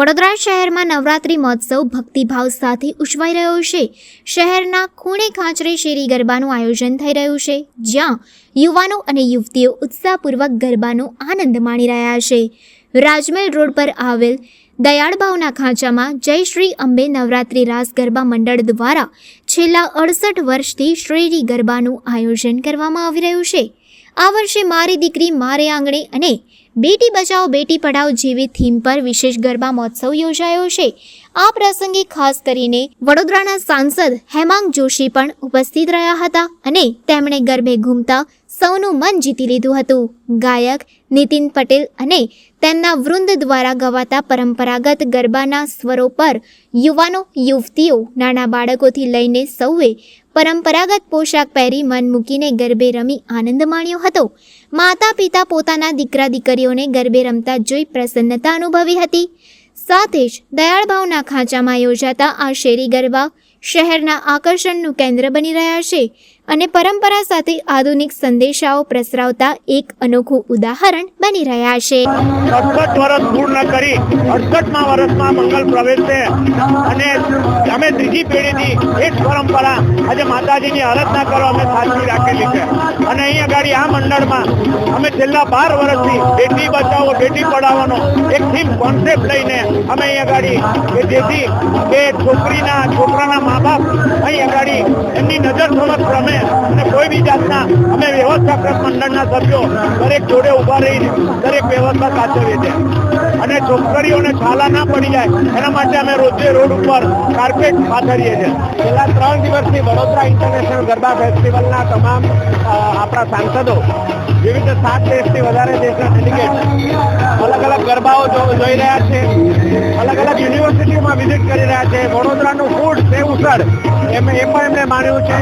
વડોદરા શહેરમાં નવરાત્રિ મહોત્સવ ભક્તિભાવ સાથે ઉજવાઈ રહ્યો છે. શહેરના ખૂણે ખાંચરે શેરી ગરબાનું આયોજન થઈ રહ્યું છે, જ્યાં યુવાનો અને યુવતીઓ ઉત્સાહપૂર્વક ગરબાનો આનંદ માણી રહ્યા છે. રાજમહેલ રોડ પર આવેલ દયાળભાવના ખાંચામાં જય શ્રી અંબે નવરાત્રિ રાસ ગરબા મંડળ દ્વારા છેલ્લા અડસઠ વર્ષથી શ્રેરી ગરબાનું આયોજન કરવામાં આવી રહ્યું છે. આ વર્ષે મારી દીકરી મારે આંગણે અને બેટી બચાવો, બેટી પઢાઓ જેવી થીમ પર વિશેષ ગરબા મહોત્સવ યોજાયો છે. આ પ્રસંગે ખાસ કરીને વડોદરાના સાંસદ હેમાંગ જોશી પણ ઉપસ્થિત રહ્યા હતા અને તેમણે ગરબે ઘૂમતા સૌનું મન જીતી લીધું હતું. ગાયક નીતિન પટેલ અને તેમના વૃંદ દ્વારા ગવાતા પરંપરાગત ગરબાના સ્વરો પર યુવાનો, યુવતીઓ, નાના બાળકોથી લઈને સૌએ પરંપરાગત પોશાક પહેરી મન મૂકીને ગરબે રમી આનંદ માણ્યો હતો. માતા પિતા પોતાના દીકરા દીકરીઓને ગરબે રમતા જોઈ પ્રસન્નતા અનુભવી હતી. સાથે જ દયાળભાવના ખાંચામાં યોજાતા આ શેરી ગરબા શહેરના આકર્ષણનું કેન્દ્ર બની રહ્યા છે. અને પરંપરા સાથે આધુનિક સંદેશાઓ પ્રસરાવતા એક અનોખું ઉદાહરણ બની રહ્યા છે. અડસઠ વર્ષ પૂર્ણ કરી અડસઠમાં વર્ષમાં મંગલ પ્રવેશશે. અને અમે ત્રીજી પેઢીથી એ જ પરંપરા આજે માતાજીની આરાધના કરવા અમે સાચવી રાખેલી છે. અને અહીં આગળ આ મંડળમાં અમે છેલ્લા બાર વર્ષથી બેટી બચાવો, બેટી પઢાવવાનો એક થીમ કોન્સેપ્ટ લઈને અમે અહીં આગળ કે જેથી કે છોકરીના, છોકરાના મા બાપ અહીં આગળ એમની નજર સમક્ષ અને કોઈ બી જાતના અમે વ્યવસ્થાપક મંડળના સભ્યો દરેક જોડે ઊભા રહીને દરેક વ્યવસ્થા સાચવીએ છીએ. અને છોકરીઓને છાલા ના પડી જાય, એના માટે અમે રોજે રોડ ઉપર કાર્પેટ પાથરીએ છીએ. છેલ્લા ત્રણ દિવસથી વડોદરા ઇન્ટરનેશનલ ગરબા ફેસ્ટિવલના તમામ આપણા સાંસદો વિવિધ સાત દેશથી વધારે દેશના ડેલિગેટ ગરબાઓ જોઈ રહ્યા છે. અલગ અલગ યુનિવર્સિટીઓમાં વિઝિટ કરી રહ્યા છે. વડોદરાનું ફૂડ તે ઉસળ, એમ એ પણ એમણે માન્યું છે.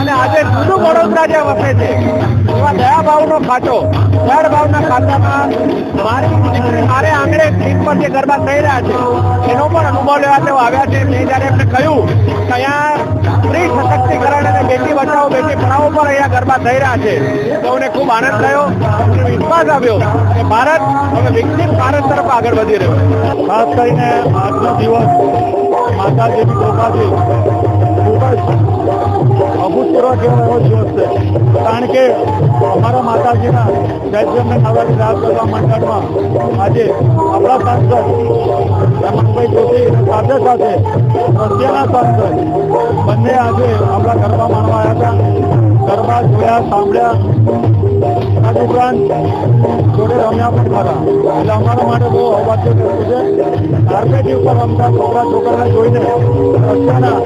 અને આજે જૂનું વડોદરા જે વસે છે. એવા દયાભાવનો ખાતો દયાભાવના ખાતામાં મારે મારે આંગણે સ્ક્રીન પર જે ગરબા થઈ રહ્યા છે, એનો પણ અનુભવ લેવા તેઓ આવ્યા છે. મેં જ્યારે એમને કહ્યું કે અહીંયા પર થઈ રહ્યા છે. સૌને ખૂબ આનંદ થયો વિશ્વાસ આવ્યો કે ભારત હવે વિકસિત ભારત તરફ આગળ વધી રહ્યો ખાસ કરીને આજનો દિવસ માતાજીની કૃપાથી ખૂબ જ અભૂતપૂર્વ કહેવાય એવો દિવસ છે. કારણ કે અમારા માતાજીના ચૈત્યમને નવરાત્રી રાસ મંડળમાં આજે આપણા સાંસદ રમણભાઈ જોશી સાથે સાથે રશિયાના સાંસદ બંને આજે આપણા ગરબા માણવા આવ્યા હતા. ગરબા જોયા સાંભળ્યા ઉપરાંત જોડે રમ્યા પણ ખરા એટલે અમારા માટે બહુ અવાજ્ય વસ્તુ છે કાર્પેટ ઉપર રમતા છોકરા છોકરાને જોઈને રશિયાના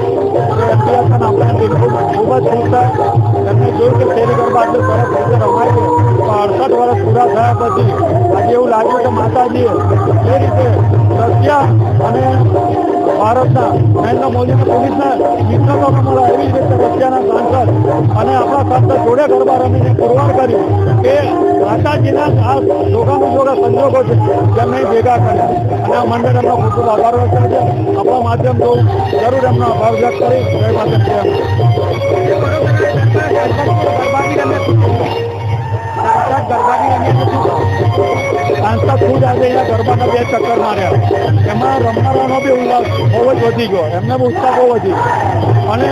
જે એમપી હતા ને આપણે ખૂબ જ ખુશ એમને જોયું કે શેરી ગરબા આટલું સરસ રીતે રમાય છે તો અડસઠ વર્ષ પૂરા થયા પછી આજે એવું લાગ્યું કે માતાજીએ એ રીતે રશિયા અને ભારતના નરેન્દ્ર મોદીના પોલીસના મિત્રતો મળે એવી જ રીતે રશિયાના અને આપણા સાંસદ જોડે ગરબા રમીને પુરવાર કર્યું કે માતાજીના આ જોગાનું જોગા સંજોગો છે જેમને ભેગા કર્યા. અને આ મંડળ એમનો ખૂબ ખૂબ આભાર વ્યક્ત છે. આપણા માધ્યમ તો જરૂર એમનો આભાર વ્યક્ત કરી. જય માતા સાંસદ ખુદ આજે અહીંયા ગરબાના બે ચક્કર માર્યા એમાં રમનારાનો બી ઉલ્લાસ બહુ જ વધી ગયો. એમને બી ઉત્સાહ બહુ વધી અને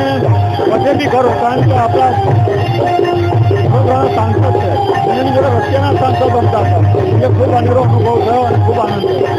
વધે બી ખરો, કારણ કે આપણા સાંસદ છે. એની જોડે રશિયાના સાંસદ બનતા હતા. એટલે ખૂબ અનેરો અનુભવ થયો અને ખૂબ આનંદ થયો.